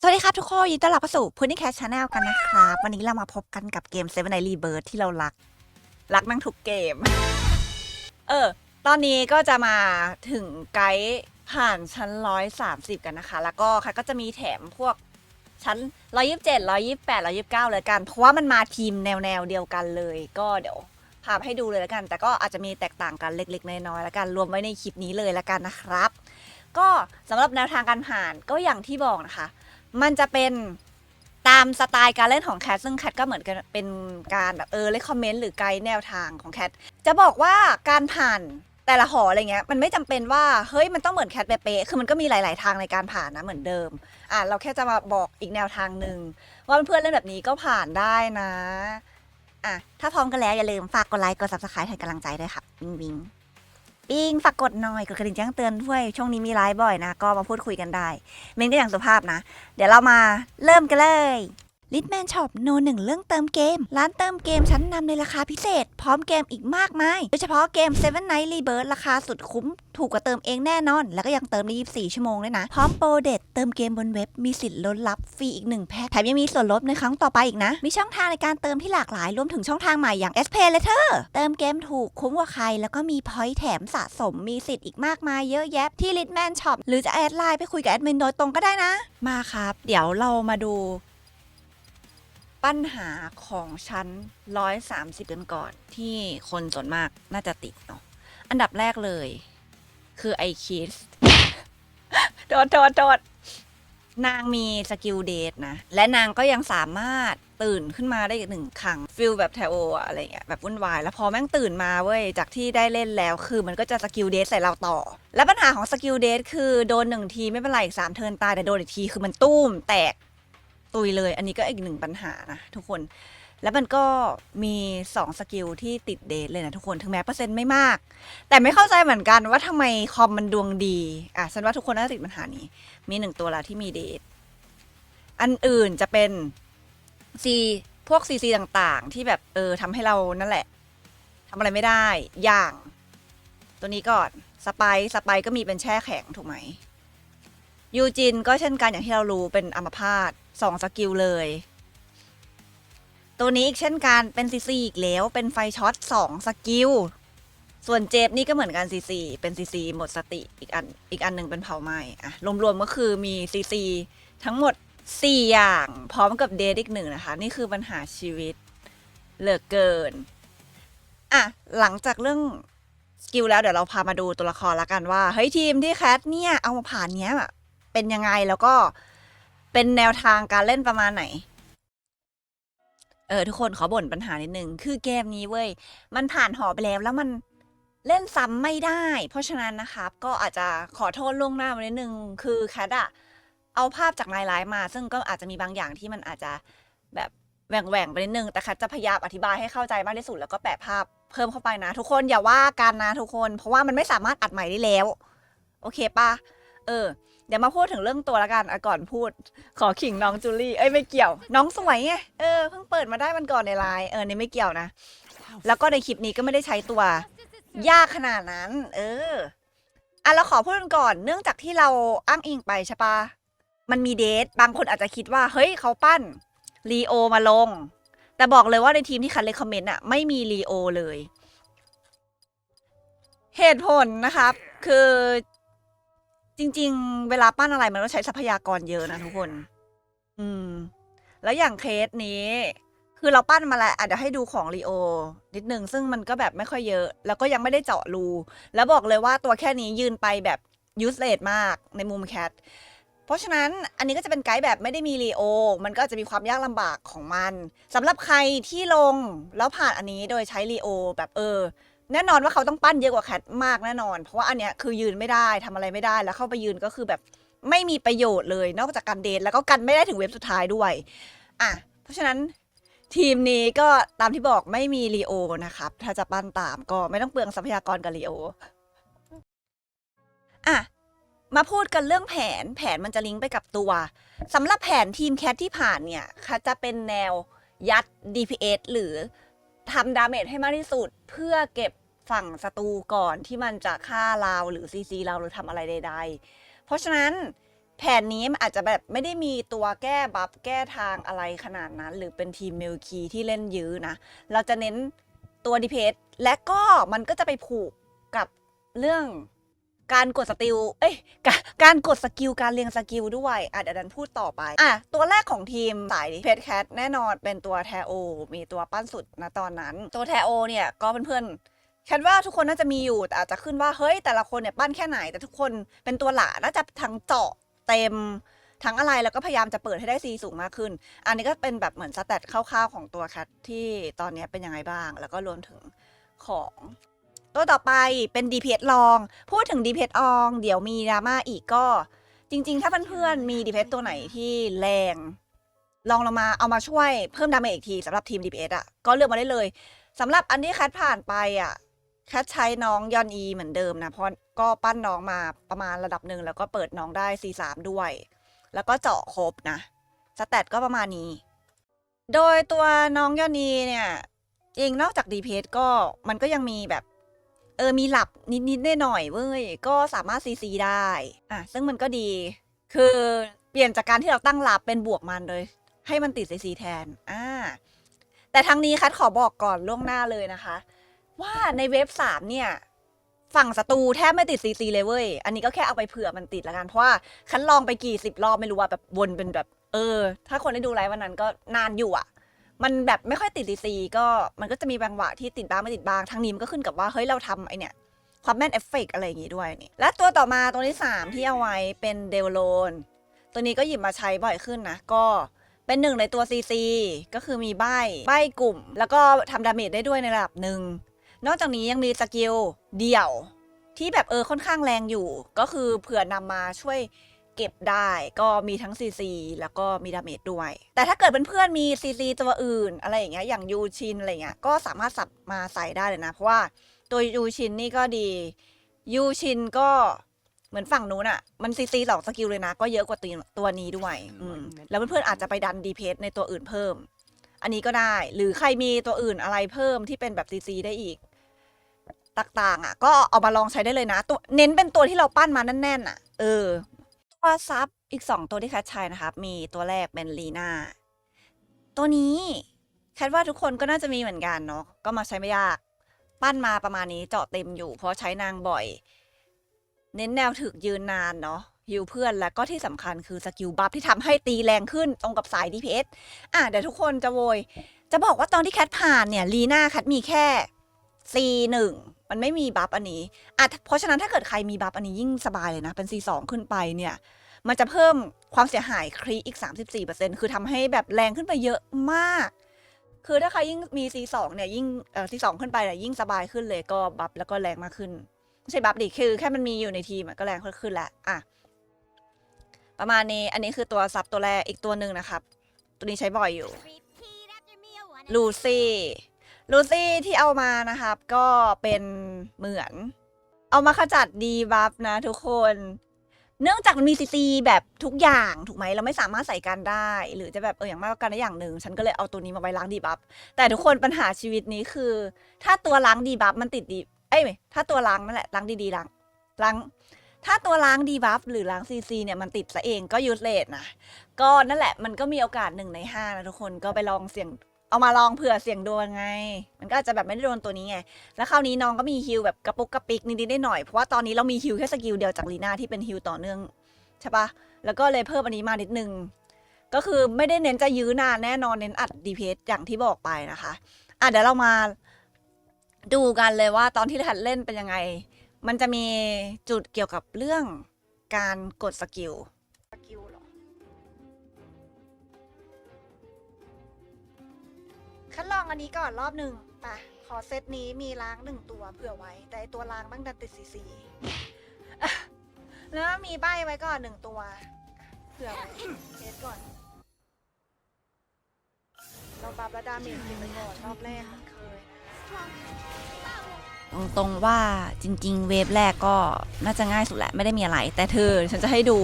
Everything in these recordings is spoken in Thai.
สวัสดีครับทุกคนยินดีต้อนรับเข้าสู่พูนิแคชชาแนลกันนะครับ วันนี้เรามาพบกันกับเกม Seven Night Rebirth ที่เรารัก รักแม่งทุกเกม เออ ตอนนี้ก็จะมาถึงไกด์ผ่านชั้น130กันนะคะ แล้วก็ค่ะก็จะมีแถมพวกชั้น127 128 129เจ็ดร้อยยี่สิบแปดร้อยยี่สิบเก้าเลยกัน เพราะว่ามันมาทีมแนวแนวเดียวกันเลย ก็เดี๋ยวพาให้ดูเลยแล้วกัน แต่ก็อาจจะมีแตกต่างกันเล็กๆน้อยๆแล้วกัน รวมไว้ในคลิปนี้เลยแล้วกันนะครับ ก็สำหรับแนวทางการผ่านก็อย่างที่บอกนะคะ มันจะเป็นตามสไตล์การเล่นของแคทซึ่งแคทก็เหมือนกันเป็นการแบบเออเลคคอมเมนต์หรือไกด์แนวทางของแคทจะบอกว่าการผ่านแต่ละหออะไรเงี้ยมันไม่จำเป็นว่าเฮ้ยมันต้องเหมือนแคทเป๊ะคือมันก็มีหลาย ๆ ทางในการผ่านนะเหมือนเดิมอะเราแค่จะมาบอกอีกแนวทางหนึ่งว่าเพื่อนเล่นแบบนี้ก็ผ่านได้นะอะถ้าพร้อมกันแล้วอย่าลืมฝากกดไลค์กด subscribe ให้กำลังใจด้วยค่ะวิงวิง ปิงฝากกดหน่อยกดกระดิ่งแจ้งเตือนด้วย ช่วงนี้มีไลฟ์บ่อยนะ ก็มาพูดคุยกันได้ เมนก็อย่างสุภาพนะ เดี๋ยวเรามาเริ่มกันเลย ลิทแมนช็อปโนหนึ่งเรื่องเติมเกม ร้านเติมเกมชั้นนำในราคาพิเศษ พร้อมเกมอีกมากมาย โดยเฉพาะเกม Seven Night Rebirth ราคาสุดคุ้ม ถูกกว่าเติมเองแน่นอน แล้วก็ยังเติมได้ 24 ชั่วโมงด้วยนะ พร้อมโปรเด็ดเติมเกมบนเว็บมีสิทธิ์ลุ้นรับฟรีอีกหนึ่งแพ็คแถมยังมีส่วนลดในครั้งต่อไปอีกนะ มีช่องทางในการเติมที่หลากหลายรวมถึงช่องทางใหม่อย่าง S Pay Later เติมเกมถูกคุ้มกว่าใคร แล้วก็มีพอยต์แถมสะสมมีสิทธิ์อีกมากมายเยอะแยะที่ Litman Shop หรือจะแอดไลน์ไปคุยกับแอดมินโดยตรงก็ได้นะ มาครับ เดี๋ยวเรามาดู ปัญหาของชั้น 130กันก่อนที่คนส่วนมากน่าจะติดเนาะอันดับแรกเลย คือไอคิสโดดโดดโดดนางมีสกิลเดทนะ และนางก็ยังสามารถตื่นขึ้นมาได้อีกหนึ่งครั้งฟิลแบบแทโออะไรเงี้ยแบบวุ่นวาย แล้วพอแม่งตื่นมาเว้ย จากที่ได้เล่นแล้ว คือมันก็จะสกิลเดทใส่เราต่อ และปัญหาของสกิลเดทคือโดนหนึ่งทีไม่เป็นไรอีกสามเทินตายแต่โดนอีกทีคือมันตุ้มแตก ตุยเลย อันนี้ก็อีกหนึ่งปัญหานะทุกคน แล้วมันก็มี2สกิลที่ติดเดทเลยนะทุกคน ถึงแม้เปอร์เซ็นต์ไม่มาก แต่ไม่เข้าใจเหมือนกันว่าทำไมคอมมันดวงดี อะฉันว่าทุกคนน่าจะติดปัญหานี้ มีหนึ่งตัวละที่มีเดท อันอื่นจะเป็นซีพวกซีซีต่างๆ ที่แบบเออทำให้เรานั่นแหละทำอะไรไม่ได้ อย่าง ตัวนี้ก่อน สไปซ์สไปซ์ก็มีเป็นแช่แข็งถูกไหม ยูจินก็เช่นกันอย่างที่เรารู้เป็นอัมพาตสองสกิลเลย ตัวนี้อีกเช่นกันเป็นซีซีอีกแล้วเป็นไฟช็อตสองสกิล ส่วนเจฟนี่ก็เหมือนกันซีซีเป็นซีซีหมดสติอีกอันอีกอันหนึ่งเป็นเผาไหม้อะรวมๆก็คือมีซีซีทั้งหมด4อย่างพร้อมกับเดทอีกหนึ่งนะคะ นี่คือปัญหาชีวิตเหลือเกินอะหลังจากเรื่องสกิลแล้วเดี๋ยวเราพามาดูตัวละครละกันว่า เฮ้ยทีมที่แคทเนี่ย เอามาผ่านเนี้ย เป็นยังไงแล้วก็เป็นแนวทางการเล่นประมาณไหน เออ ทุกคนขอบ่นปัญหานิดนึง คือเกมนี้เว้ย มันผ่านหอไปแล้วแล้วมันเล่นซ้ำไม่ได้ เพราะฉะนั้นนะครับ ก็อาจจะขอโทษล่วงหน้ามานิดนึง คือแคทอะเอาภาพจากไลน์ไลน์มา ซึ่งก็อาจจะมีบางอย่างที่มันอาจจะแบบแหว่งแหว่งไปนิดนึง แต่แคทจะพยายามอธิบายให้เข้าใจมากที่สุด แล้วก็แปะภาพเพิ่มเข้าไปนะ ทุกคนอย่าว่ากันนะทุกคน เพราะว่ามันไม่สามารถอัดใหม่ได้แล้ว โอเคปะเออ เดี๋ยวมาพูดถึงเรื่องตัวละกันอะก่อนพูด ขอขิงน้องจูลี่ เอ้ยไม่เกี่ยว น้องสวยไง เออเพิ่งเปิดมาได้มันก่อนในไลน์เออนี่ไม่เกี่ยวนะ แล้วก็ในคลิปนี้ก็ไม่ได้ใช้ตัวยากขนาดนั้น เอออะเราขอพูดกันก่อน เนื่องจากที่เราอ้างอิงไปใช่ปะมันมีเดท บางคนอาจจะคิดว่า เฮ้ยเขาปั้นลีโอมาลง แต่บอกเลยว่าในทีมที่คัดเลคคอมเมนต์อะไม่มีลีโอเลย เหตุผลนะครับ คือ จริง ๆ เวลาปั้นอะไรมันต้องใช้ทรัพยากรเยอะนะทุกคน อืม แล้วอย่างเคสนี้ คือเราปั้นมาแล้วอาจจะให้ดูของลีโอ นิดนึง ซึ่งมันก็แบบไม่ค่อยเยอะ แล้วก็ยังไม่ได้เจาะรู แล้วบอกเลยว่าตัวแค่นี้ยืนไปแบบยูสเลดมากในมุมแคท เพราะฉะนั้นอันนี้ก็จะเป็นไกด์แบบไม่ได้มีรีโอ มันก็จะมีความยากลำบากของมันสำหรับใครที่ลงแล้วผ่านอันนี้โดยใช้รีโอแบบเออ แน่นอนว่าเขาต้องปั้นเยอะกว่าแคทมากแน่นอน เพราะว่าอันเนี้ยคือยืนไม่ได้ทำอะไรไม่ได้แล้วเข้าไปยืนก็คือแบบไม่มีประโยชน์เลย นอกจากการเดทแล้วก็กันไม่ได้ถึงเว็บสุดท้ายด้วยอะเพราะฉะนั้นทีมนี้ก็ตามที่บอกไม่มีรีโอนะครับ ถ้าจะปั้นตามก็ไม่ต้องเปลืองทรัพยากรกับรีโออะมาพูดกันเรื่องแผนแผนมันจะลิงก์ไปกับตัวสำหรับแผนทีมแคทที่ผ่านเนี่ยคจะเป็นแนวยัด DPS หรือ ทำดาเมจให้มากที่สุดเพื่อเก็บฝั่งศัตรูก่อนที่มันจะฆ่าเราหรือซีซีเราหรือทำอะไรใด ๆ เพราะฉะนั้นแผนนี้มันอาจจะแบบไม่ได้มีตัวแก้บัฟแก้ทางอะไรขนาดนั้น หรือเป็นทีมเมลคีที่เล่นยื้อนะ เราจะเน้นตัวดีเพสและก็มันก็จะไปผูกกับเรื่อง การกดสติล เอ้ยกาการกดสกิล การเรียงสกิลด้วยอะเดี๋ยวดันพูดต่อไป อะ ตัวแรกของทีมสายเพชรแคทแน่นอนเป็นตัวแทโอ มีตัวปั้นสุดนะตอนนั้น ตัวแทโอเนี่ยก็เพื่อนๆแคทว่าทุกคนน่าจะมีอยู่แต่อาจจะขึ้นว่าเฮ้ยแต่ละคนเนี่ยปั้นแค่ไหน แต่ทุกคนเป็นตัวหลาน่าจะทั้งเจาะเต็มทั้งอะไรแล้วก็พยายามจะเปิดให้ได้ซีสูงมากขึ้น อันนี้ก็เป็นแบบเหมือนสแตทคร่าวๆของตัวแคทที่ตอนนี้เป็นยังไงบ้าง แล้วก็รวมถึงของ ตัวต่อไปเป็น DPS ลอง พูดถึง DPS ออง เดี๋ยวมีดราม่าอีกก็ จริง ๆ ถ้าเพื่อนๆมี DPS ตัวไหนที่แรง ลองลงมาเอามาช่วยเพิ่มดาเมจอีกทีสำหรับทีม DPS อะก็เลือกมาได้เลยสำหรับอันที่แคทผ่านไปอะแคทใช้น้องยอนอีเหมือนเดิมนะ เพราะก็ปั้นน้องมาประมาณระดับหนึ่งแล้วก็เปิดน้องได้ C3 ด้วย แล้วก็เจาะครบนะสแตทก็ประมาณนี้ โดยตัวน้องยอนีเนี่ยเองนอกจากดีเพก็มันก็ยังมีแบบ เออมีหลับนิดๆหน่อยๆเว้ย ก็สามารถซีซีได้อะซึ่งมันก็ดี คือเปลี่ยนจากการที่เราตั้งหลับเป็นบวกมันเลย ให้มันติดซีซีแทนอ่าแต่ทั้งนี้คัดขอบอกก่อนล่วงหน้าเลยนะคะ ว่าในเว็บสามเนี่ย ฝั่งศัตรูแทบไม่ติดซีซีเลยเว้ย อันนี้ก็แค่เอาไปเผื่อมันติดละกัน เพราะว่าคันลองไปกี่สิบรอบไม่รู้ว่าแบบวนเป็นแบบ เออ ถ้าคนได้ดูไลฟ์วันนั้นก็นานอยู่อะ มันแบบไม่ค่อยติดซีซีก็มันก็จะมีบางหวะที่ติดบ้างไม่ติดบ้างทั้งนี้มันก็ขึ้นกับว่าเฮ้ยเราทำไอเนี่ยความแม่นเอฟเฟกอะไรอย่างงี้ด้วยนี่และตัวต่อมาตัวที่ 3 ที่เอาไว้เป็นเดลโลนตัวนี้ก็หยิบมาใช้บ่อยขึ้นนะ ก็เป็นหนึ่งในตัว CC ก็คือมีใบใบกลุ่ม แล้วก็ทำดาเมจได้ด้วยในระดับหนึ่ง นอกจากนี้ยังมีสกิลเดี่ยวที่แบบเออค่อนข้างแรงอยู่ ก็คือเผื่อนำมาช่วย เก็บได้ก็มีทั้ง CC แล้วก็มีดาเมจด้วย แต่ถ้าเกิดเเพื่อนๆมี CC ตัวอื่น อะไรอย่างเงี้ยอย่างยูชินอะไรเงี้ยก็สามารถสับมาใส่ได้เลยนะ เพราะว่าตัวยูชินนี่ก็ดียูชินก็เหมือนฝั่งนู้นอะมันซีซีสองสกิลเลยนะ ก็เยอะกว่าตัวตัวนี้ด้วย อืมแล้วเพื่อนๆอาจจะไปดันดีเพในตัวอื่นเพิ่ม อันนี้ก็ได้ หรือใครมีตัวอื่นอะไรเพิ่มที่เป็นแบบซีซีได้อีก ต่างๆ อะ ก็เอามาลองใช้ได้เลยนะ ตัวเน้นเป็นตัวที่เราปั้นมาแน่นๆอะ เออ ตัวซับอีกสองตัวที่แคทใช้นะครับ มีตัวแรกเป็นลีน่าตัวนี้แคทว่าทุกคนก็น่าจะมีเหมือนกันเนาะก็มาใช้ไม่ยาก ปั้นมาประมาณนี้เจาะเต็มอยู่ เพราะใช้นางบ่อย เน้นแนวถึกยืนนานเนาะฮิวเพื่อนแล้วก็ที่สำคัญคือสกิลบัฟที่ทำให้ตีแรงขึ้นตรงกับสาย DPS อะเดี๋ยวทุกคนจะโวย จะบอกว่าตอนที่แคทผ่านเนี่ยลีน่าแคทมีแค่ C1 มันไม่มีบัฟอันนี้อะเพราะฉะนั้นถ้าเกิดใครมีบัฟอันนี้ยิ่งสบายเลยนะ เป็น C2 ขึ้นไปเนี่ย มันจะเพิ่มความเสียหายครีอีก 34%คือทำให้แบบแรงขึ้นไปเยอะมาก คือถ้าใครยิ่งมี C2 เนี่ยยิ่งเอ่อ C2 ขึ้นไปเนี่ยยิ่งสบายขึ้นเลยก็บัฟแล้วก็แรงมากขึ้นไม่ใช่บัฟดิคือแค่มันมีอยู่ในทีมก็แรงขึ้นแหละอะประมาณนี้อันนี้คือตัวซับตัวแรกอีกตัวหนึ่งนะครับ ตัวนี้ใช้บ่อยอยู่ลูซี่ ลูซี่ที่เอามานะครับ ก็เป็นเหมือน เอามาขจัดดีบัฟนะทุกคน เนื่องจากมันมีซีซีแบบทุกอย่างถูกไหมเราไม่สามารถใส่กันได้ หรือจะแบบเอออย่างมากก็กันได้อย่างหนึ่ง ฉันก็เลยเอาตัวนี้มาไว้ล้างดีบัฟแต่ทุกคนปัญหาชีวิตนี้คือ ถ้าตัวล้างดีบัฟมันติดดีเอ้ยไม่ถ้าตัวล้างนั่นแหละล้างดีๆล้างล้างถ้าตัวล้างดีบัฟหรือล้างซีซีเนี่ยมันติดซะเองก็ยูสเลสนะ ก็นั่นแหละมันก็มีโอกาสหนึ่งในห้านะทุกคนก็ไปลองเสี่ยง เอามาลองเผื่อเสี่ยงดวงไง มันก็อาจจะแบบไม่ได้โดนตัวนี้ไง แล้วคราวนี้น้องก็มีฮิลแบบกระปุกกระปิกนิดๆได้หน่อย เพราะว่าตอนนี้เรามีฮิลแค่สกิลเดียวจากลีน่าที่เป็นฮิลต่อเนื่องใช่ปะแล้วก็เลยเพิ่มอันนี้มานิดนึง ก็คือไม่ได้เน้นจะยื้อนานแน่นอนเน้นอัดดีเพสอย่างที่บอกไปนะคะ อะเดี๋ยวเรามาดูกันเลยว่าตอนที่ทัดเล่นเป็นยังไง มันจะมีจุดเกี่ยวกับเรื่องการกดสกิล สกิล คัดลองอันนี้ก่อนรอบหนึ่งไปขอเซตนี้มีล้างหนึ่งตัวเผื่อไว้ แต่ไอ้ตัวล้างตั้งแต่ติดซีซีแล้วมีใบไว้ก่อนหนึ่งตัวเผื่อไว้เทสก่อน เราปรับระดาเมจไปก่อนรอบแรกเคยตรงๆว่าจริง ๆ เวฟแรกก็น่าจะง่ายสุดแหละไม่ได้มีอะไร แต่เธอฉันจะให้ดู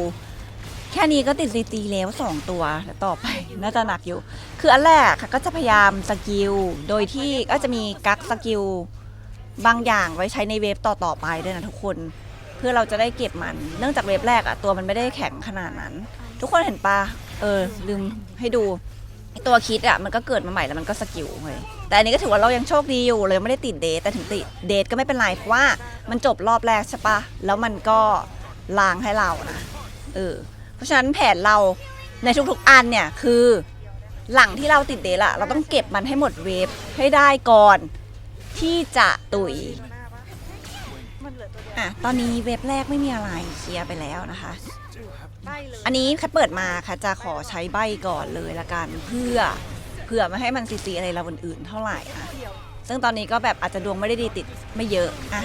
แค่นี้ก็ติดซีจีแล้วสองตัวแล้วต่อไปน่าจะหนักอยู่ คืออันแรกค่ะก็จะพยายามสกิล โดยที่ก็จะมีกักสกิลบางอย่างไว้ใช้ในเวฟต่อๆไปด้วยนะทุกคน เพื่อเราจะได้เก็บมัน เนื่องจากเว็บแรกอะตัวมันไม่ได้แข็งขนาดนั้น ทุกคนเห็นปะเออ ลืมให้ดูตัวคิดอะมันก็เกิดมาใหม่แล้วมันก็สกิลเว้ยแต่อันนี้ก็ถือว่าเรายังโชคดีอยู่เลยไม่ได้ติดเดทแต่ถึงติดเดทก็ไม่เป็นไรเพราะว่ามันจบรอบแรกใช่ปะแล้วมันก็ล้างให้เรานะเออ ราะฉะนั้นแผนเราในทุกๆอันเนี่ยคือหลังที่เราติดเดทอะเราต้องเก็บมันให้หมดเวฟให้ได้ก่อนที่จะตุยมันเหลือตัวเดียวอะตอนนี้เว็บแรกไม่มีอะไรเคลียร์ไปแล้วนะคะได้เลยอันนี้คัดเปิดมาค่ะจะขอใช้ใบก่อนเลยละกันเพื่อเผื่อไม่ให้มันซีซีอะไรเราอื่นๆเท่าไหร่อะเดียวซึ่งตอนนี้ก็แบบอาจจะดวงไม่ได้ดีติดไม่เยอะอะ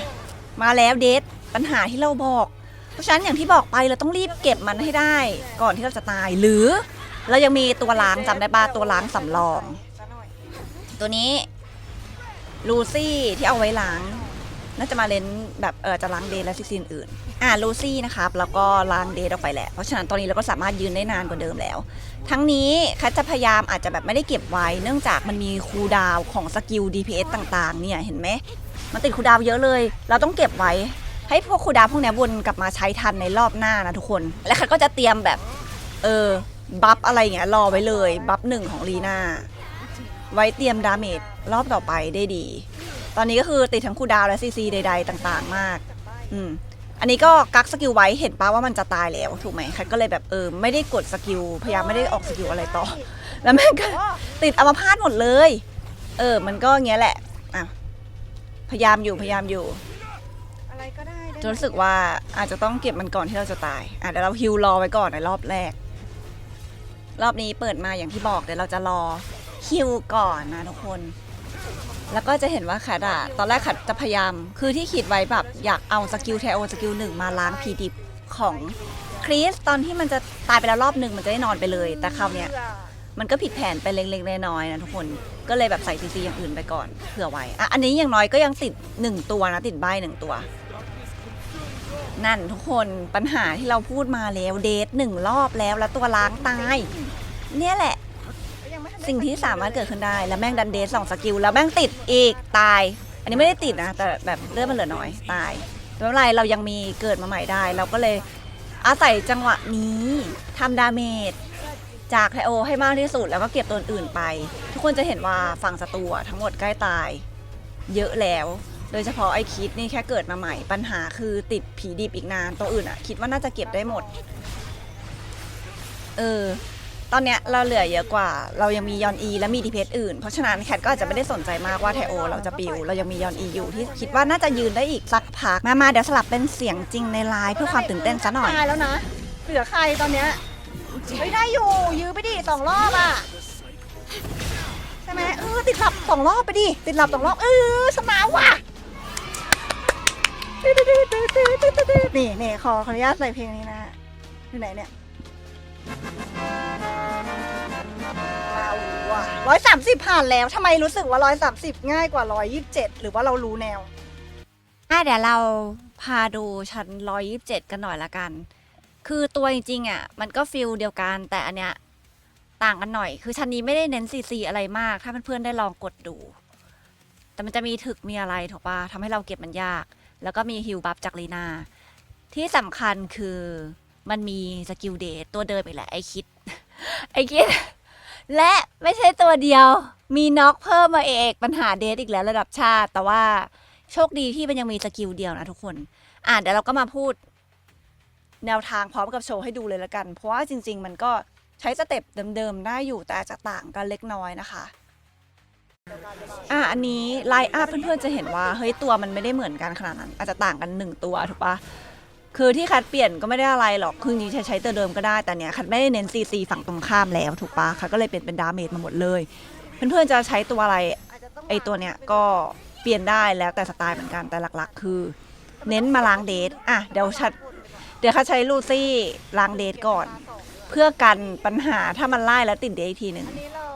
มาแล้วเดทปัญหาที่เราบอกเพ ราะฉะนั้นอย่างที่บอกไปเราต้องรีบเก็บมันให้ได้ ก่อนที่เราจะตาย หรือเรายังมีตัวล้างจำได้ปะตัวล้างสำรอง ตัวนี้ลูซี่ที่เอาไว้ล้าง น่าจะมาเลนแบบเออจะล้างเดย์และซีซีนอื่น อ่าลูซี่นะครับแล้วก็ล้างเดย์ออกไปแหละเพราะฉะนั้นตอนนี้เราก็สามารถยืนได้นานกว่าเดิมแล้ว ทั้งนี้คัดจะพยายามอาจจะแบบไม่ได้เก็บไว้ เนื่องจากมันมีคูลดาวน์ของสกิล DPS ต่างๆ เนี่ยเห็นไหมมันติดคูลดาวน์เยอะเลย เราต้องเก็บไว้ ให้พวกคูดาวพวกเนี้ยวนกลับมาใช้ทันในรอบหน้านะทุกคน และคัดก็จะเตรียมแบบ เออ บัฟอะไรอย่างเงี้ยรอไว้เลย บัฟหนึ่งของลีน่า ไว้เตรียมดาเมจรอบต่อไปได้ดี ตอนนี้ก็คือติดทั้งคูดาวและซีซีใด ๆ ต่างๆ มาก อืมอันนี้ก็กักสกิลไว้เห็นป้าว่ามันจะตายแล้วถูกไหมคัดก็เลยแบบเออไม่ได้กดสกิลพยายามไม่ได้ออกสกิลอะไรต่อ แล้วแม่งก็ติดอัมพาตหมดเลย เออ มันก็เงี้ยแหละอะพยายามอยู่พยายามอยู่ จนรู้สึกว่าอาจจะต้องเก็บมันก่อนที่เราจะตายอะเดี๋ยวเราฮิวรอไว้ก่อนในรอบแรก รอบนี้เปิดมาอย่างที่บอกเดี๋ยวเราจะรอฮิวก่อนนะทุกคน แล้วก็จะเห็นว่าขัดอะตอนแรกขัดจะพยายาม คือที่คิดไว้แบบอยากเอาสกิลแทโอสกิลหนึ่งมาล้างพีดิบของคริสตอนที่มันจะตายไปแล้วรอบหนึ่งมันจะได้นอนไปเลย แต่คราวเนี้ยมันก็ผิดแผนไปเล็กๆน้อยๆนะทุกคนก็เลยแบบใส่ซีซีอย่างอื่นไปก่อนเผื่อไว้อะอันนี้อย่างน้อยก็ยังติดหนึ่งตัวนะติดใบหนึ่งตัว นั่นทุกคนปัญหาที่เราพูดมาแล้วเดทหนึ่งรอบแล้วแล้วตัวล้างตาย เนี่ยแหละ สิ่งที่สามารถเกิดขึ้นได้ แล้วแม่งดันเดทสองสกิลแล้วแม่งติดอีกตาย อันนี้ไม่ได้ติดนะแต่แบบเลือดมันเหลือน้อยตายไม่เป็นไรเรายังมีเกิดมาใหม่ได้ เราก็เลยอาศัยจังหวะนี้ทำดาเมจจากไทโอให้มากที่สุดแล้วก็เก็บตัวอื่นไป ทุกคนจะเห็นว่าฝั่งศัตรูทั้งหมดใกล้ตาย เยอะแล้ว โดยเฉพาะไอ้คิดนี่แค่เกิดมาใหม่ ปัญหาคือติดผีดิบอีกนานตัวอื่นอะคิดว่าน่าจะเก็บได้หมด เออ ตอนเนี้ยเราเหลือเยอะกว่า เรายังมียอนอีและมีดีเพอื่น เพราะฉะนั้นแคทก็อาจจะไม่ได้สนใจมากว่าไทโอ เราจะปิว เรายังมียอนอีอยู่ที่คิดว่าน่าจะยืนได้อีกสักพัก มามาเดี๋ยวสลับเป็นเสียงจริงในไลน์เพื่อความตื่นเต้นซะหน่อย ตายแล้วนะ เหลือใครตอนเนี้ยเฮ้ยได้อยู่ ยื้อไปดิสองรอบอะใช่ไหมเออติดหลับสองรอบไปดิติดหลับสองรอบเออชนะว่ะ นี่นี่ขอขออนุญาตใส่เพลงนี้นะอยู่ไหนเนี่ยเอาว่ะร้อยสามสิบผ่านแล้วทำไมรู้สึกว่าร้อยสามสิบง่ายกว่าร้อยยี่สิบเจ็ดหรือว่าเรารู้แนว อะเดี๋ยวเราพาดูชั้น127กันหน่อยละกัน คือตัวจริงๆอะ มันก็ฟิลเดียวกันแต่อันเนี้ยต่างกันหน่อย คือชั้นนี้ไม่ได้เน้นซีซีอะไรมาก ถ้าเพื่อนๆได้ลองกดดู แต่มันจะมีถึกมีอะไรถูกปะทำให้เราเก็บมันยาก แล้วก็มีฮิลบัฟจากลีนาที่สำคัญคือมันมีสกิลเดทตัวเดิมอีกแหละไอคิด ไอคิด และไม่ใช่ตัวเดียว มีน็อกเพิ่มมาเอกปัญหาเดทอีกแล้วระดับชาติ แต่ว่าโชคดีที่มันยังมีสกิลเดียวนะทุกคน อะเดี๋ยวเราก็มาพูด แนวทางพร้อมกับโชว์ให้ดูเลยละกัน เพราะว่าจริง ๆ มันก็ใช้สเต็ปเดิมๆได้อยู่แต่อาจจะต่างกันเล็กน้อยนะคะ อะอันนี้ไลน์อัพเพื่อนๆจะเห็นว่าเฮ้ยตัวมันไม่ได้เหมือนกันขนาดนั้น อาจจะต่างกันหนึ่งตัวถูกปะคือที่คัดเปลี่ยนก็ไม่ได้อะไรหรอกคือจริงใช้ใช้ตัวเดิมก็ได้แต่เนี้ยคัดไม่ได้เน้นซีซีฝั่งตรงข้ามแล้วถูกปะคัดก็เลยเปลี่ยนเป็นดาเมจมาหมดเลย เพื่อนๆจะใช้ตัวอะไรไอตัวเนี้ยก็เปลี่ยนได้แล้วแต่สไตล์เหมือนกันแต่หลักๆ คือ เน้นมาล้างเดทอะเดี๋ยวชัดเดี๋ยวเขาใช้ลูซี่ล้างเดทก่อน เพื่อกันปัญหาถ้ามันไล่แล้วติดเดทอีกทีหนึ่งอันนี้เรา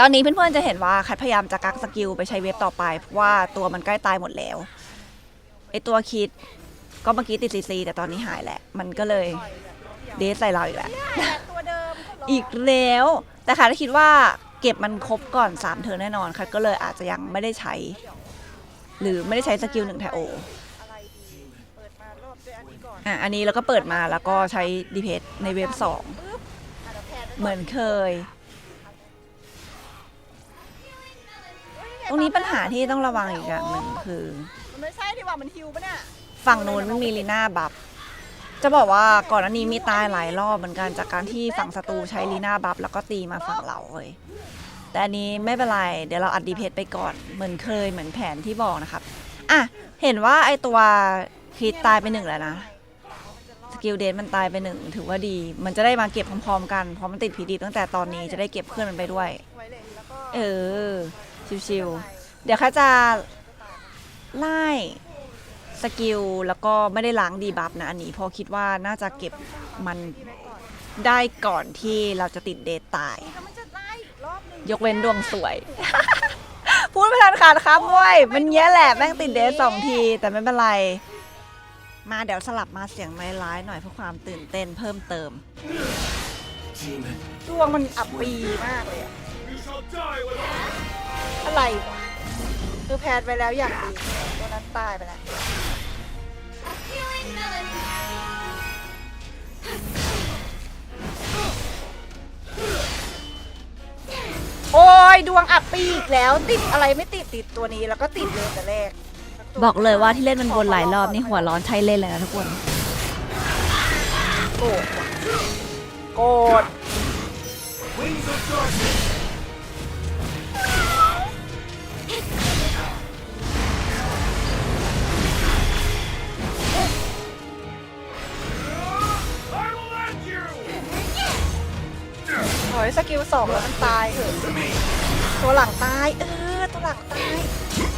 ตอนนี้เพื่อนๆจะเห็นว่าคัดพยายามจะกักสกิลไปใช้เว็บต่อไปเพราะว่าตัวมันใกล้ตายหมดแล้วไอตัวคิดก็เมื่อกี้ติดซีซีแต่ตอนนี้หายแหละ มันก็เลยเดทใส่เราอีกแล้วตัวเดิมอีกแล้ว แต่ค่ะถ้าคิดว่าเก็บมันครบก่อน 3เทิร์นแน่นอนค่ะก็เลยอาจจะยังไม่ได้ใช้ หรือไม่ได้ใช้สกิลหนึ่งแทโออะไรดีเปิดมารอบด้วยอันนี้อะอันนี้เราก็เปิดมาแล้วก็ใช้ดีเพในเว็บสองปึ๊บอะดี๋ยวแพนไว้ก่เหมือนเคย ตรงนี้ปัญหาที่ต้องระวังอีกอย่างหนึ่งคือ มันไม่ใช่ดีกว่ามันฮิวปะเนี่ยฝั่งนู้นมีลีน่าบัฟจะบอกว่าก่อนอันนี้มีตายหลายรอบเหมือนกันจากการที่ฝั่งศัตรูใช้ลีน่าบัฟแล้วก็ตีมาฝั่งเราเลยแต่อันนี้ไม่เป็นไร เดี๋ยวเราอัดดีเพจไปก่อนเหมือนเคยเหมือนแผนที่บอกนะครับอะเห็นว่าไอตัวคิดตายไปหนึ่งแล้วนะสกิลเดนมันตายไปหนึ่งถือว่าดี มันจะได้มาเก็บพร้อมๆกันเพราะมันติดผีดีตั้งแต่ตอนนี้จะได้เก็บเพื่อนมันไปด้วย ไว้เลยแล้วก็เออ ชิวๆเดี๋ยวข้าจะไล่สกิลแล้วก็ไม่ได้ล้างดีบัฟนะอันนี้เพราะคิดว่าน่าจะเก็บมันได้ก่อนที่เราจะติดเดทตาย ยกเว้นดวงสวย พูดไม่ทันขาดครับเว้ยมันแย่แหละแม่งติดเดทสองที แต่ไม่เป็นไร มาเดี๋ยวสลับมาเสียงไร้ายหน่อยเพื่อความตื่นเต้นเพิ่มเติมดวงมันอับปีมากเลยอะ อะไรวะคือแพนไปแล้วอย่างดีตัวนั้นตายไปแล้วโอ้ยดวงอับปีอีกแล้ว ติดอะไรไม่ติดติดตัวนี้แล้วก็ติดเลยแต่แรกบอกเลยว่าที่เล่นมันวนหลายรอบนี่หัวร้อนใช่เล่นเลยนะทุกคนโกรธว่ะโกรธ โอ้ยสกิลสองแล้วมันตายเออตัวหลังตาย เออ ตัวหลังตาย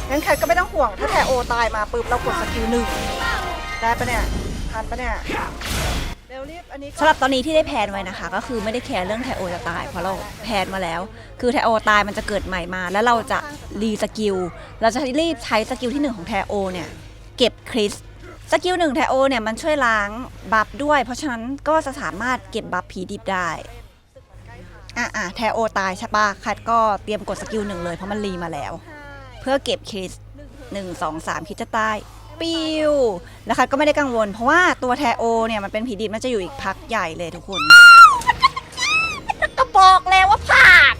งั้นใครก็ไม่ต้องห่วง ถ้าแทโอตายมาปุ๊บเรากดสกิลหนึ่งได้ปะเนี่ย ทันปะเนี่ย สำหรับตอนนี้ที่ได้แพลนไว้นะคะ ก็คือไม่ได้แคร์เรื่องไทโอจะตาย เพราะเราแพลนมาแล้ว คือไทโอตายมันจะเกิดใหม่มา แล้วเราจะรีสกิลเราจะรีบใช้สกิลที่หนึ่งของไทโอเนี่ยเก็บคริสสกิลหนึ่งไทโอเนี่ยมันช่วยล้างบัฟด้วย เพราะฉะนั้นก็จะสามารถเก็บบัฟผีดิบได้อะอะไทโอตายใช่ปะคัดก็เตรียมกดสกิลหนึ่งเลยเพราะมันรีมาแล้ว เพื่อเก็บคริสหนึ่งสองสามคิดจะตาย ปิวแล้วคัดก็ไม่ได้กังวล เพราะว่าตัวแทโอเนี่ยมันเป็นผีดิบมันจะอยู่อีกพักใหญ่เลยทุกคนก็บอกแล้วว่าผ่าน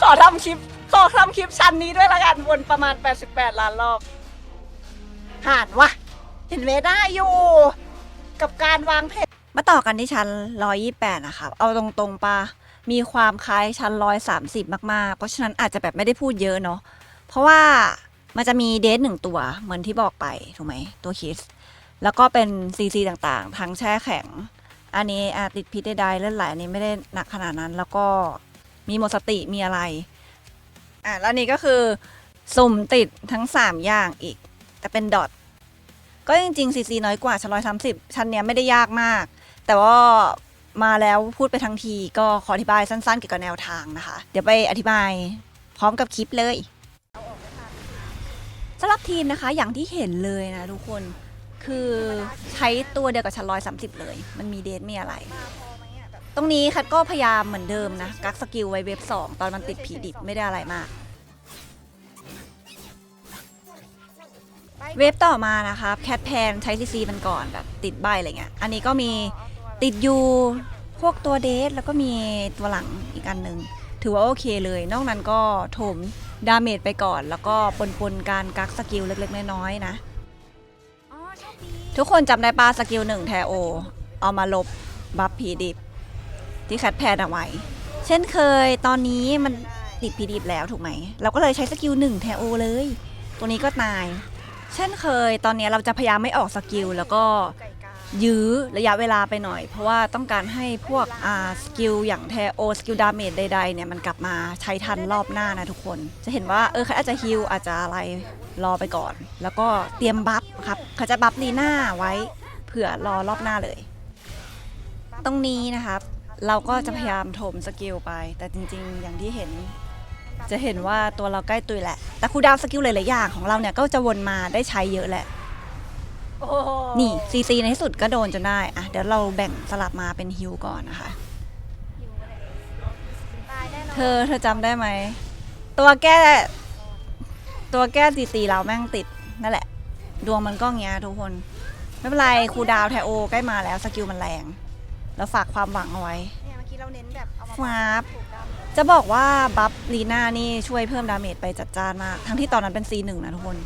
ขอทำคลิปขอทำคลิปชั้นนี้ด้วยละกันวนประมาณ 88 ล้านรอบผ่านวะเห็นเวได้อยู่ กับการวางเพจมาต่อกันที่ชั้น 128 นะครับเอาตรงๆปะมีความคล้ายชั้น 130 มากๆ เพราะฉะนั้นอาจจะแบบไม่ได้พูดเยอะเนาะ เพราะว่ามันจะมีเดทหนึ่งตัวเหมือนที่บอกไปถูกไหมตัวคิส แล้วก็เป็นซีซีต่างๆ ทั้งแช่แข็ง อันนี้อาติดพิษใดๆเลือดไหลอันนี้ไม่ได้หนักขนาดนั้น แล้วก็มีหมดสติมีอะไรอะแล้วนี่ก็คือสุ่มติดทั้ง 3 อย่างอีก แต่เป็นดอทก็จริงๆซีซีน้อยกว่าชั้นร้อยสามสิบชั้นเนี้ยไม่ได้ยากมาก แต่ว่ามาแล้วพูดไปทั้งทีก็ขออธิบายสั้นๆเกี่ยวกับแนวทางนะคะ เดี๋ยวไปอธิบายพร้อมกับคลิปเลย สำหรับทีมนะคะอย่างที่เห็นเลยนะทุกคนคือใช้ตัวเดียวกับชั้นร้อยสามสิบเลย มันมีเดทมีอะไร ตรงนี้คัดก็พยายามเหมือนเดิมนะ กักสกิลไว้เว็บสองตอนมันติดผีดิบไม่ได้อะไรมาก เว็บต่อมานะครับแคทแพนใช้ซีซีมันก่อนแบบติดใบอะไรเงี้ย อันนี้ก็มีติดยูพวกตัวเดทแล้วก็มีตัวหลังอีกอันหนึ่ง ถือว่าโอเคเลย นอกนั้นก็โถมดาเมจไปก่อน แล้วก็ปนปนการกักสกิลเล็กๆน้อยๆนะ ทุกคนจำได้ปาสกิลหนึ่งแทโอ เอามาลบบัฟผีดิบ ที่แคทแพนเอาไว้ เช่นเคยตอนนี้มันติดผีดิบแล้วถูกไหม เราก็เลยใช้สกิลหนึ่งแทโอเลย ตัวนี้ก็ตาย เช่นเคย ตอนนี้เราจะพยายามไม่ออกสกิลแล้วก็ ยื้อระยะเวลาไปหน่อย เพราะว่าต้องการให้พวกอ่าสกิลอย่างแทโอสกิลดาเมจใดๆเนี่ยมันกลับมาใช้ทันรอบหน้านะทุกคน จะเห็นว่าเออเขาอาจจะฮิลอาจจะอะไรรอไปก่อน แล้วก็เตรียมบัฟครับเขาจะบัฟลีน่าไว้เผื่อรอรอบหน้าเลย ตรงนี้นะครับเราก็จะพยายามถมสกิลไป แต่จริงๆ อย่างที่เห็น จะเห็นว่าตัวเราใกล้ตุยแหละ แต่คูดาวสกิลหลายๆอย่างของเราเนี่ยก็จะวนมาได้ใช้เยอะแหละ นี่ซีซีในที่สุดก็โดนจนได้อะเดี๋ยวเราแบ่งสลับมาเป็นฮิวก่อนนะคะตายแน่นอนเธอเธอจำได้ไหม ตัวแก้ ตัวแก้ซีซีเราแม่งติด นั่นแหละ ดวงมันก็เงี้ยทุกคน ไม่เป็นไรครูดาวแทโอใกล้มาแล้วสกิลมันแรงแล้วฝากความหวังเอาไว้เนี่ยเมื่อกี้เราเน้นแบบเอามาฟาบถูกดำจะบอกว่าบัฟลีน่านี่ช่วยเพิ่มดาเมจไปจัดจ้านมาก ทั้งที่ตอนนั้นเป็น C1 นะทุกคน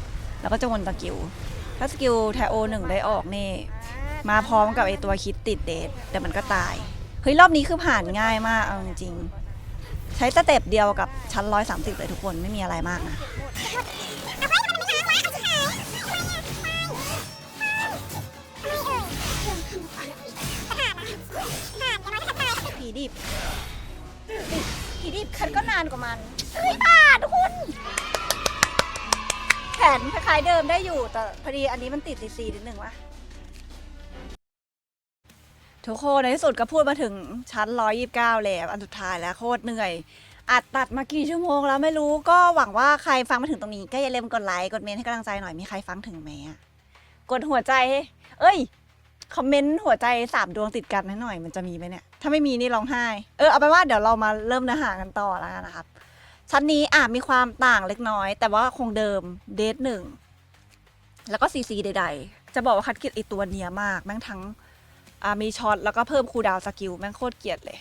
แล้วก็จะวนสกิล ถ้าสกิลแทโอหนึ่งได้ออกนี่ มาพร้อมกับไอตัวคิดติดเดทแต่มันก็ตาย เฮ้ย รอบนี้คือผ่านง่ายมากเอาจริงๆใช้สเต็ปเดียวกับชั้น130เลยทุกคนไม่มีอะไรมากนะผีดิบผีดิบคันก็นานกว่ามันเฮ้ยบาทุกคน แผนคล้ายๆเดิมได้อยู่แต่พอดีอันนี้มันติดซีซีนิดหนึ่งวะทุกคนในที่สุดก็พูดมาถึงชั้น 129 แล้วอันสุดท้ายแล้วโคตรเหนื่อย อัดตัดมากี่ชั่วโมงแล้วไม่รู้ก็หวังว่าใครฟังมาถึงตรงนี้ก็อย่าลืมกดไลค์กดเมนให้กำลังใจหน่อยมีใครฟังถึงไหมอะกดหัวใจให้เอ้ย คอมเมนต์หัวใจสามดวงติดกันให้หน่อยมันจะมีไหมเนี่ย ถ้าไม่มีนี่ร้องไห้ เออเอาไปนว่าเดี๋ยวเรามาเริ่มเนื้อหากันต่อแล้วกันนะครับ ชั้นนี้อะมีความต่างเล็กน้อย แต่ว่าคงเดิมเดทหนึ่งแล้วก็ซีซีใด ๆ จะบอกว่าคัดเกียดไอตัวเนียมาก แม่งทั้งอ่ามีช็อตแล้วก็เพิ่มคูดาวสกิลแม่งโคตรเกลียดเลย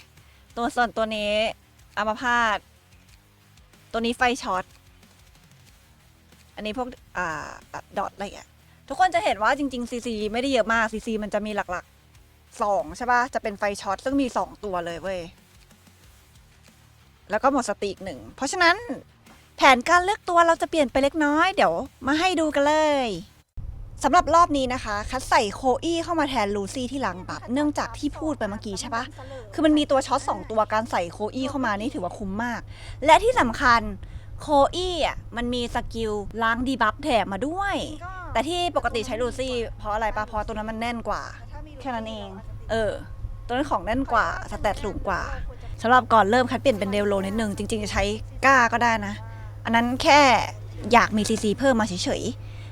ตัวส่วนตัวนี้อามาพาดตัวนี้ไฟช็อตอันนี้พวกอ่าดอทอะไรอย่างเงี้ยทุกคนจะเห็นว่าจริงๆ CC ไม่ได้เยอะมาก CC มันจะมีหลักๆสองใช่ปะจะเป็นไฟช็อตซึ่งมีสองตัวเลยเว้ย แล้วก็หมดสติอีกหนึ่ง เพราะฉะนั้นแผนการเลือกตัวเราจะเปลี่ยนไปเล็กน้อย เดี๋ยวมาให้ดูกันเลยสำหรับรอบนี้นะคะ คัดใส่โคอี้เข้ามาแทนลูซี่ที่หลังบัฟเนื่องจากที่พูดไปเมื่อกี้ใช่ปะคือมันมีตัวช็อตสองตัวการใส่โคอี้เข้ามานี่ถือว่าคุ้มมาก และที่สำคัญโคอี้อะมันมีสกิลล้างดีบัฟแถมมาด้วย แต่ที่ปกติใช้ลูซี่เพราะอะไรปะเพราะตัวนั้นมันแน่นกว่า แค่นั้นเอง เออ ตัวนั้นของแน่นกว่าสแตทสูงกว่า สำหรับก่อนเริ่มคัดเปลี่ยนเป็นเดลโลนิดนึง จริง ๆ จะใช้ก้าก็ได้นะ อันนั้นแค่อยากมีซีซีเพิ่มมาเฉย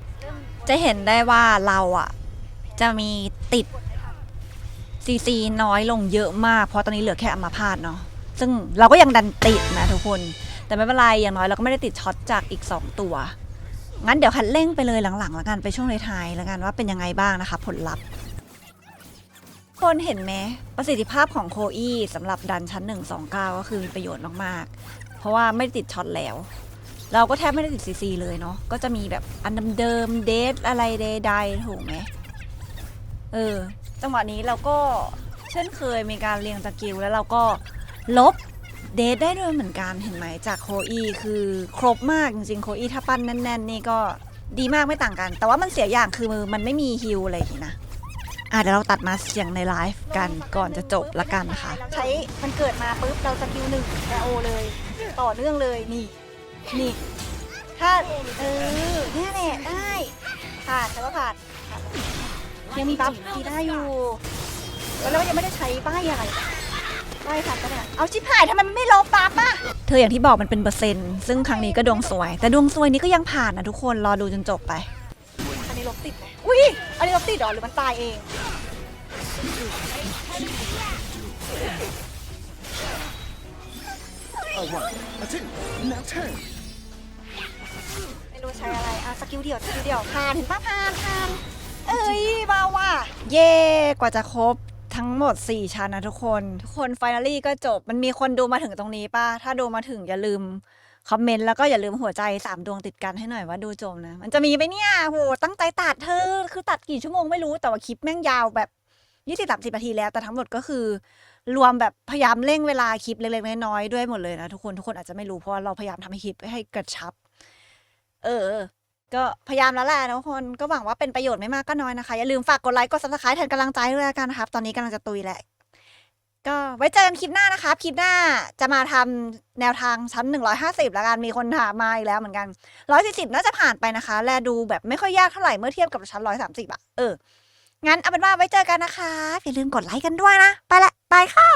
ๆ จะเห็นได้ว่าเราอะ จะมีติดซีซีน้อยลงเยอะมาก เพราะตอนนี้เหลือแค่อัมาพาตเนาะซึ่งเราก็ยังดันติดนะทุกคน แต่ไม่เป็นไรอย่างน้อยเราก็ไม่ได้ติดช็อตจากอีก 2 ตัว งั้นเดี๋ยวคัดเร่งไปเลยหลังๆแล้วกันไปช่วงท้ายๆแล้วกันว่าเป็นยังไงบ้างนะคะ ผลลัพธ์ คนเห็นไหมประสิทธิภาพของโคอี้สำหรับดันชั้น 129 ก็คือมีประโยชน์มากๆ เพราะว่าไม่ติดช็อตแล้ว เราก็แทบไม่ได้ติดซีซีเลยเนาะก็จะมีแบบอันเดิมเดทอะไรใดๆถูกไหมเออ จังหวะนี้เราก็เช่นเคยมีการเรียงสกิลแล้วเราก็ลบเดทได้ด้วยเหมือนกันเห็นไหมจากโคอีคือครบมากจริงๆโคอีถ้าปั้นแน่นๆนี่ก็ดีมากไม่ต่างกัน แต่ว่ามันเสียอย่างคือมือมันไม่มีฮิลอะไรอย่างนี้นะ อะเดี๋ยวเราตัดมาเสียงในไลฟ์กันก่อนจะจบละกันค่ะใช้มันเกิดมาปุ๊บเราสกิลหนึ่งแอโอเลย ต่อเนื่องเลยนี่ นี่ ถ้าเออเนี่ยแหละได้ผ่านแต่ว่าผ่านผ่านยังมีบัฟทีได้อยู่ แล้วเราก็ยังไม่ได้ใช้ป้ายอะไรป้ายผ่านก็เนี่ยเอาชิบหายทำไมมันไม่ลบบัฟอะเธออย่างที่บอกมันเป็นเปอร์เซ็นต์ซึ่งครั้งนี้ก็ดวงสวย แต่ดวงสวยนี้ก็ยังผ่านนะทุกคนรอดูจนจบไปอันนี้ลบติดไหมอุ้ยอันนี้ลบติดเหรอหรือมันตายเอง Alright, that's it. Now turn. ไม่รู้ใช้อะไรอะสกิลเดียวสกิลเดียวผ่านเห็นปะผ่านผ่านเอ้ยเบาว่ะ เย่กว่าจะครบทั้งหมด 4 ชั้นนะทุกคน ทุกคนไฟ i น a ลี่ก็จบ มันมีคนดูมาถึงตรงนี้ป่ะ ถ้าดูมาถึงอย่าลืม คอมเมนต์แล้วก็อย่าลืมหัวใจ3ดวงติดกันให้หน่อยว่าดูจบนะ มันจะมีไหมเนี่ยโหตั้งใจตัดเธอ คือตัดกี่ชั่วโมงไม่รู้แต่ว่าคลิปแม่งยาวแบบ 20 30นาทีแล้ว แต่ทั้งหมดก็คือ รวมแบบพยายามเร่งเวลาคลิปเล็กๆน้อยๆด้วยหมดเลยนะทุกคนทุกคนอาจจะไม่รู้เพราะาเราพยายามทำให้คลิปให้กระชับ เออ ก็พยายามแล้วแหละทุกคนก็หวังว่าเป็นประโยชน์ไม่มากก็น้อยนะคะ อย่าลืมฝากกดไลค์กดซับสไครต์แทนกำลังใจด้วยละกันนะครับ ตอนนี้กำลังจะตุยแหละก็ไว้เจอกันคลิปหน้านะครับคลิปหน้าจะมาทำแนวทางชั้น150แล้วกันมีคนถามมาอีกแล้วเหมือนกัน140น่าจะผ่านไปนะคะ แลดูแบบไม่ค่อยยากเท่าไหร่เมื่อเทียบกับชั้น130อะเออ งั้นเอาเป็นว่าไว้เจอกันนะคะ อย่าลืมกดไลค์กันด้วยนะ ไปละไปค่ะ